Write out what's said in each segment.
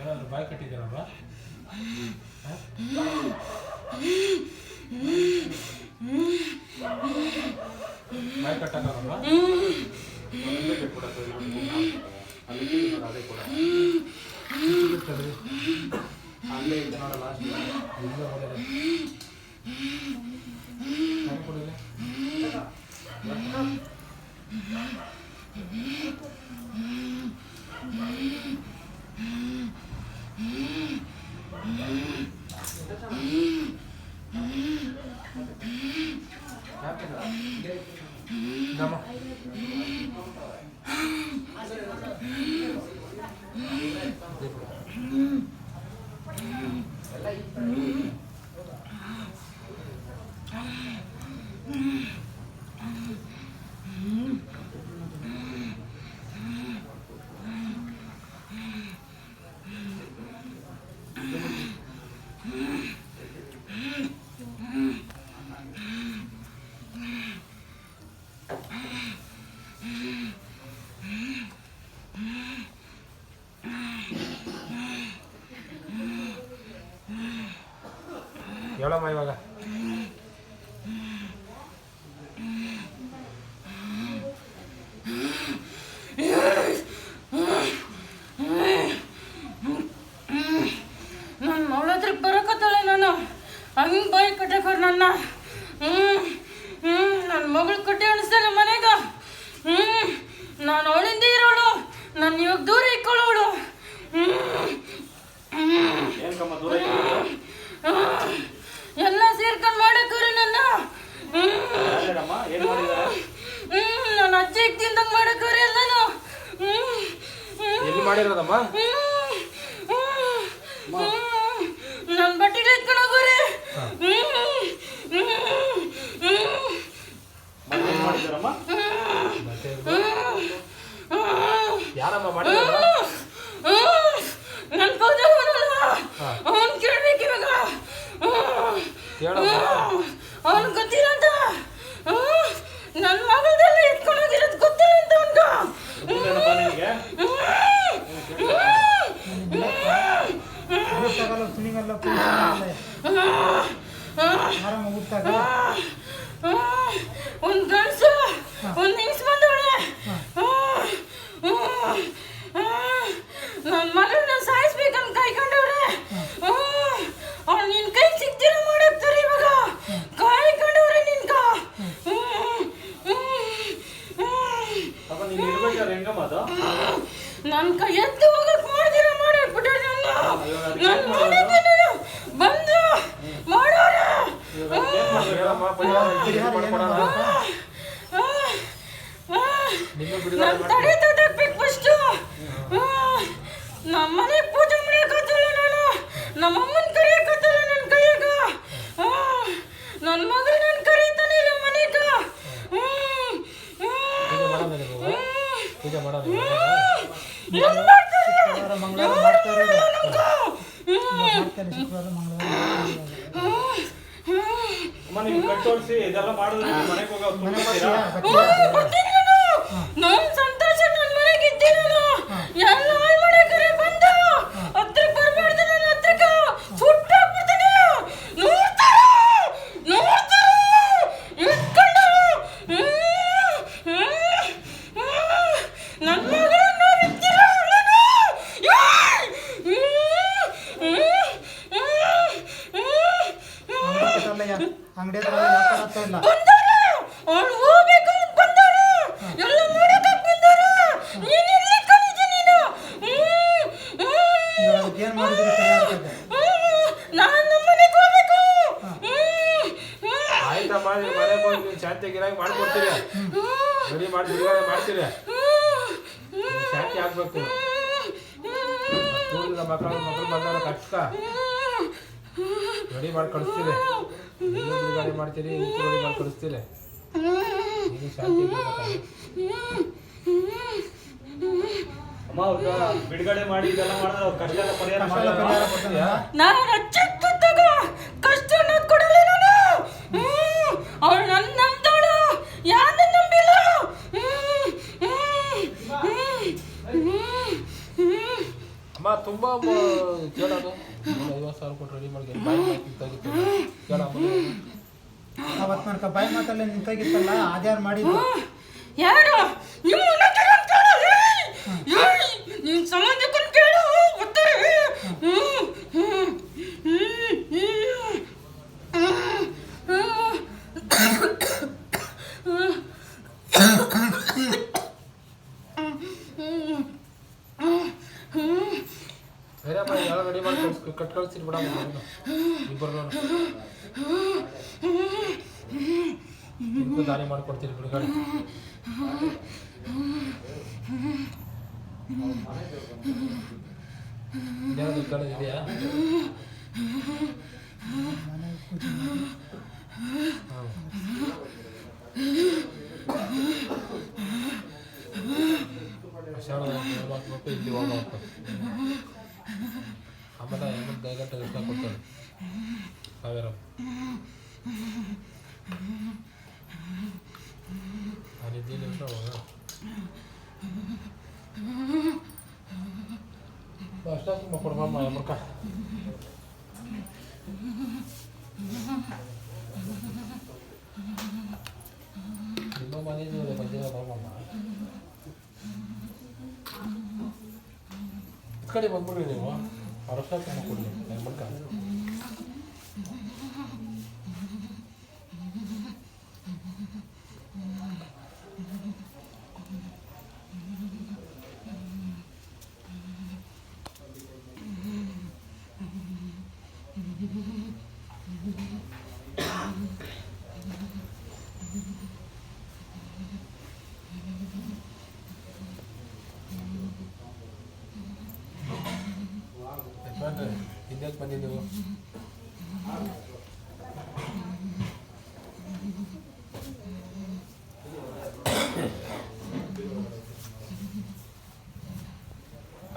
ಏನಾದ್ರು ಬಾಯಿ ಕಟ್ಟಿದ್ದೀರಲ್ವ? ಬಾಯಿ ಕಟ್ಟಕ್ಕಾಗಲ್ವಾ? ಅಲ್ಲೇ ಬಿಟ್ಬಿಡತ್ತೆ, ಅಲ್ಲಿ. ನೋಡಿ, ಅದೇ ಕೂಡ ಚಿಕ್ಕದಿರ್ತದೆ. ಅಲ್ಲೇ ಇದೆ எவ்வளோ மாதிரி வாங்க ಇವಾಗ ದೂರ ಇಕ್ಕೊಳ್ಳೋಳು? ಎಲ್ಲ ಸೇರ್ಕೊಂಡು ಮಾಡಕ್ಕವ್ರಿ ನನ್ನ. ನನ್ನ ಅಜ್ಜಿ ತಿಂದಂಗೆ ಮಾಡಕ್ಕವ್ರಿ ಎಲ್ಲಾನು. ಮಾಡಿರೋದಮ್ಮ? ನನ್ನ ಬಟ್ಟೆ ಎತ್ಕೊಂಡೋಗ್ರಿ ಮಾಡಿದಾರಮ್ಮ? ಯಾರಮ್ಮ ಮಾಡಿ ನನ್ನ ಪೂಜೆ ಅವನು ಕೇಳ್ಬೇಕು ಇವಾಗ ಅವನ್ ಗೊತ್ತಿರಂತ ನನ್ನ ಮಗದೆಲ್ಲ ಎತ್ಕೊಂಡೋಗಿರೋದು ಗೊತ್ತಿಲ್ಲ ಅಂತ ಅವನ್ಗ ಒಂದ್ ಗಂಡ್ಸು ಒಂದ್ ಹೆಂಗ್ಸ್ ಬಂದವಳೆ ನನ್ನ ಮಗಳನ್ನ ಸಾಯಿಸ್ಬೇಕಂತ ಕಾಯ್ಕೊಂಡವ್ರೆ ಅವ್ಳು ನಿನ್ ಕೈ ಸಿಗ್ದಿರ ಮಾಡಾಕ್ತಾರೆ ಇವಾಗ ಕಾಯ್ಕೊಂಡವ್ರೆ ನಿನ್ಗ ಅಪ್ಪ ನೀನು ಇರ್ಬೇಕಾದ್ರೆ ಹೆಂಗಮ್ಮ ಅದು ನನ್ ಕೈ ಎತ್ತು ಹೋಗಕ್ ಮಾಡ್ದಿರ ಮಾಡಾಕ್ಬಿಟ್ಟ ನನ್ನ ನನ್ ಮಗನಿಗೆ ಬಂದು ಮಾಡೋರೆ ಹೇಳಮ್ಮ ಪರಿಹಾರ ಮಾಡ್ಕೊಡೋಣ ನಿನ್ನೂ ಬಿಡುಗಡೆ ನನ್ ತಲೆ ತಡಕ್ಬೇಕು ಫಸ್ಟು ನಮ್ಮ ಮನೆ ಪೂಜೆ ಮಾಡಕತ್ತಲ್ಲ ನಾನು ನಮ್ಮ ಅಮ್ಮನ ಕರಿಯಕತ್ತಲ್ಲ ನನ್ನ ಕೈಯಾಗ ನನ್ನ ಮಗ ನನ್ನ ಕರೀತಾನೆ ಇಲ್ಲ ಮನೆಗ ಪೂಜೆ ಮಾಡೋಣ ನೀವು ಪೂಜೆ ಮಾಡೋಣ ಏನ್ ಮಾಡ್ತಾರೆ ಶುಕ್ರವಾರ ಮಂಗಳವಾರ ಮಾಡ್ತಾರೆ ಮಾಡ್ತಾರೆ ಶುಕ್ರವಾರ ಮಂಗಳವಾರ ಅಮ್ಮ ನೀವು ಕಟ್ಟೋಡ್ಸಿ ಇದೆಲ್ಲ ಮಾಡಿದ್ರೆ ಮನೆಗೆ ಹೋಗೋ ಬಂದಾರ! ಅವ್ಳು ಹೋಗ್ಬೇಕು ಅಂತ ಬಂದಾರ! ಎಲ್ಲ ನೋಡಕ್ ಬಂದರು! ನೀನ್ ಏನ್ ಮಾಡಿದ್ರೆ ಸರಿ ನಾನ್ ನಮ್ಮನೆಗ್ ಹೋಗ್ಬೇಕು. ಆಯ್ತಮ್ಮ ನೀವು ಮನೆಗೆ ಹೋಗಿ ನೀವು ಶಾಂತಿಯಾಗಿರಾಗಿ ಮಾಡ್ಕೊಡ್ತೀರಿ? ರೆಡಿ ಮಾಡಿ ಬಿಡುಗಡೆ ಮಾಡ್ತೀರಿ? ಶಾಂತಿ ಆಗ್ಬೇಕು. ತೋರಿದ ಮಕ್ಕಳು ಮಕ್ಕಳು ಬಂದಾಗ ಕಷ್ಟ ರೆಡಿ ಮಾಡಿ ಕಳಿಸ್ತೀರಿ. ಇನ್ನೊಂದು ಗಾಡಿ ಮಾಡ್ತೀರಿ ಇನ್ನೊಂದು ಅಮ್ಮ ಬಿಡುಗಡೆ ಮಾಡಿ ಇದೆಲ್ಲ ಮಾಡಿದ್ರೆ ಅವ್ರ ಪರಿಹಾರ ಮಾಡಲ್ಲ ಪರಿಹಾರ ನಾನು ಕಷ್ಟ ಅನ್ನೋದು ಕೊಡಲ್ಲ ನಾನು. ನನ್ನ ಅಮ್ಮ ತುಂಬಾ ಕೇಳೋದು ಐವತ್ತು ಸಾವಿರ ಕೊಟ್ಟು ರೆಡಿ ಮಾಡಿ ಅವತ್ತು ನನಗೆ ಬಾಯಿ ಮಾತಲ್ಲೇ ನಿಂತಾಗಿತ್ತಲ್ಲ ಅದ್ಯಾರು ಮಾಡಿದ್ದು ಯಾರು ನಿಮ್ಮ ನಿಮ್ಮ ಸಂಬಂಧಿಕನ್ ಕೇಳು ಬರ್ತಾರೆ ಹ್ಮ್, ಬಾಯಿ ಎಲ್ಲ ರೆಡಿ ಮಾಡಿ ಕಳ್ಸಿ ಕಟ್ ಕಳ್ಸಿರಿ ಬಿಡ ಇಬ್ಬರು ಇದಕ್ಕೂ ದಾರಿ ಮಾಡ್ಕೊಡ್ತೀರಿ ಬಿಡುಗಡೆ ಮನೆ ಪೂಜೆ ಮಾಡಿ ಶಾಲೆ ಹೋಗ್ಬೇಕು ಇಲ್ಲಿ ಹೋಗ್ಬೇಕು ಆಮೇಲೆ ಹೆಣ್ಣು ಗೈಗಂಟೆ ಇಷ್ಟ ಕೊಡ್ತಾಳೆ ಸಾವಿರ ನಾನಿದ್ದೀನಿ ಅಂತ ಹೋಗ ಅಷ್ಟಾಗಿ ಮಕ್ಕಳು ಎಮ್ಮಕ್ಕ ನಿಮ್ಮ ಮನೆಯಲ್ಲಿ ಬಂದಿರೋ ಬಾಬಮ್ಮ ಕಡೆ ಬಂದ್ಬಿಡ್ರಿ ನೀವು ಅರಸ ಕೊಡಿ ಎಮ್ಮಕ್ಕ ಯಜಮಾನ್ರೆ ಮಾತ್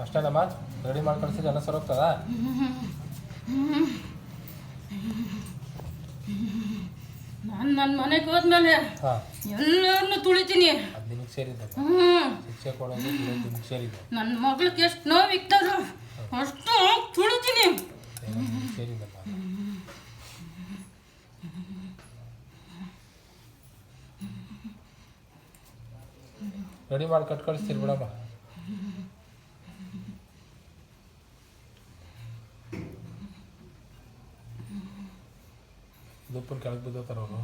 ಅಷ್ಟೇನಮ್ಮ ರೆಡಿ ಮಾಡಿ ಕಳಿಸಿದ್ರೆ ಎಲ್ಲ ಸರ್ ಹೋಗ್ತದ? ನಾನು ನನ್ನ ಮನೆಗೆ ಹೋದ್ಮೇಲೆ ಎಲ್ಲರನ್ನು ತುಳಿತೀನಿ. ಅದು ನಿಮಗೆ ಸೇರಿದ್ದಮ್ಮ ಹ್ಮ್. ಶಿಕ್ಷೆ ಕೊಡೋದು ನಿಮಗೆ ಸೇರಿದ್ದು ನನ್ನ ಮಗಳಿಗೆ ಎಷ್ಟು ನೋವು ಇಕ್ತಾರೋ ಅಷ್ಟು ತುಳಿತೀನಿ. ಸೇರಿದ್ದಮ್ಮ ರೆಡಿ ಮಾಡಿ ಕಟ್ ಕಳಿಸ್ತೀರಿ ಬಿಡಮ್ಮ ದುಪ್ಪನ ಕೆಳಗೆ ಬಿದ್ದೋತಾರ ಅವರು.